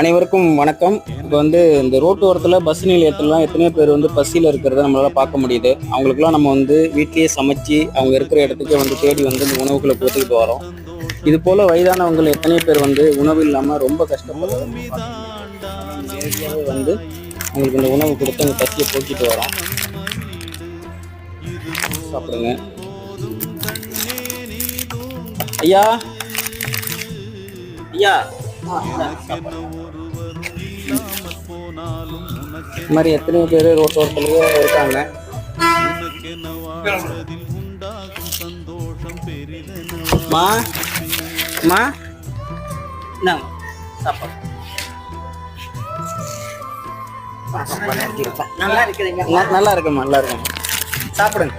அனைவருக்கும் வணக்கம். இப்போ வந்து இந்த ரோட்டு ஓரத்தில் பஸ் நிலையத்துலலாம் எத்தனையோ பேர் வந்து பசியில் இருக்கிறத நம்மளால் பார்க்க முடியுது. அவங்களுக்குலாம் நம்ம வந்து வீட்லேயே சமைச்சு அவங்க இருக்கிற இடத்துக்கே வந்து தேடி வந்து இந்த உணவுகளை போட்டுக்கிட்டு வரோம். இது போல் வயதானவங்க எத்தனையோ பேர் வந்து உணவு இல்லாமல் ரொம்ப கஷ்டப்படுறாங்க. நேரடியாகவே வந்து அவங்களுக்கு இந்த உணவு கொடுத்து அந்த பசியை போக்கிட்டு வரோம். சாப்பிடுங்க. ஐயா. ஐயா. இந்த மாதிரி எத்தனையோ பேர் ரோட்டோரத்துலயே இருக்காங்க. மா மா. இந்தாங்க சாப்பாடு. நல்லா இருக்குதுங்க. ந- நல்லா இருக்குமா? நல்லா இருக்குமா? சாப்பிடுங்க.